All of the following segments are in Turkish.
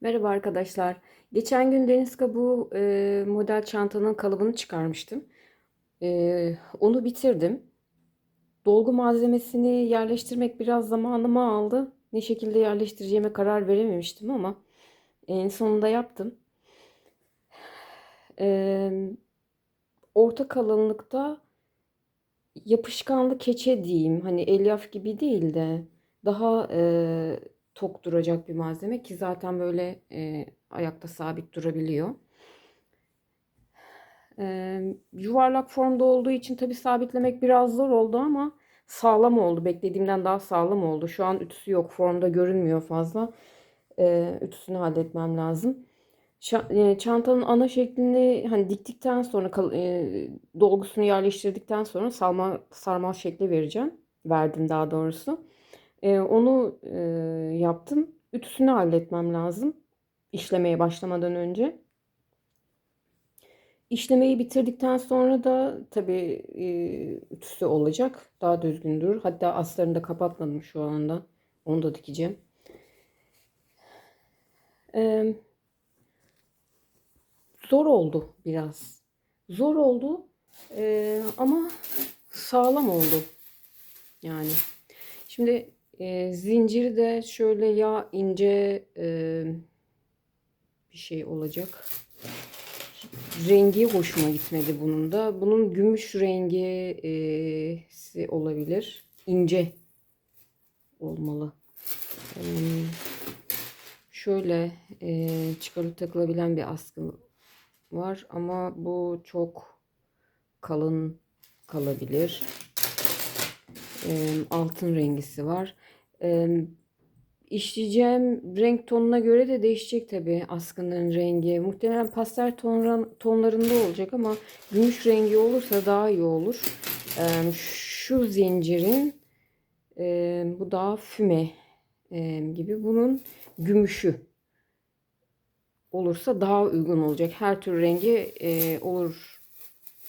Merhaba arkadaşlar. Geçen gün Deniz Kabuğu e, model çantanın kalıbını çıkarmıştım. E, onu bitirdim. Dolgu malzemesini yerleştirmek biraz zamanımı aldı. Ne şekilde yerleştireceğime karar verememiştim ama en sonunda yaptım. E, orta kalınlıkta yapışkanlı keçe diyeyim. Hani elyaf gibi değil de daha e, tok duracak bir malzeme ki zaten böyle e, ayakta sabit durabiliyor. E, yuvarlak formda olduğu için tabii sabitlemek biraz zor oldu ama sağlam oldu. Beklediğimden daha sağlam oldu. Şu an ütüsü yok. Formda görünmüyor fazla. E, ütüsünü halletmem lazım. E, Çantanın ana şeklini hani diktikten sonra e, dolgusunu yerleştirdikten sonra sarmal sarmal şekli vereceğim. Verdim daha doğrusu. Onu yaptım. Ütüsünü halletmem lazım. İşlemeye başlamadan önce. İşlemeyi bitirdikten sonra da tabii e, ütüsü olacak. Daha düzgün durur. Hatta astarını da kapatmadım şu anda. Onu da dikeceğim. Zor oldu biraz. Zor oldu ama sağlam oldu. Yani. Şimdi e, zinciri de şöyle ya ince e, bir şey olacak. Rengi hoşuma gitmedi bunun da. Bunun gümüş rengisi olabilir. İnce olmalı. E, şöyle e, çıkarıp takılabilen bir askı var ama bu çok kalın kalabilir. Altın rengisi var. E, renk tonuna göre de değişecek tabii askının rengi. Muhtemelen pastel tonran, tonlarında olacak ama gümüş rengi olursa daha iyi olur. Şu zincirin bu daha füme gibi. Bunun gümüşü olursa daha uygun olacak. Her tür rengi e, olur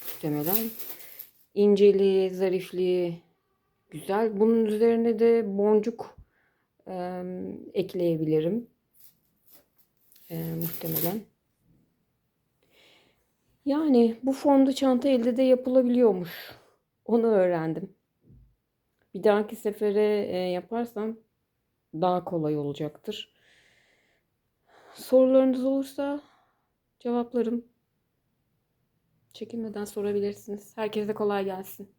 muhtemelen. İnceliği, zarifliği güzel. Bunun üzerine de boncuk e, ekleyebilirim. E, muhtemelen. Yani bu formda çanta elde de yapılabiliyormuş. Onu öğrendim. Bir dahaki sefere e, yaparsam daha kolay olacaktır. Sorularınız olursa cevaplarım. Çekinmeden sorabilirsiniz. Herkese kolay gelsin.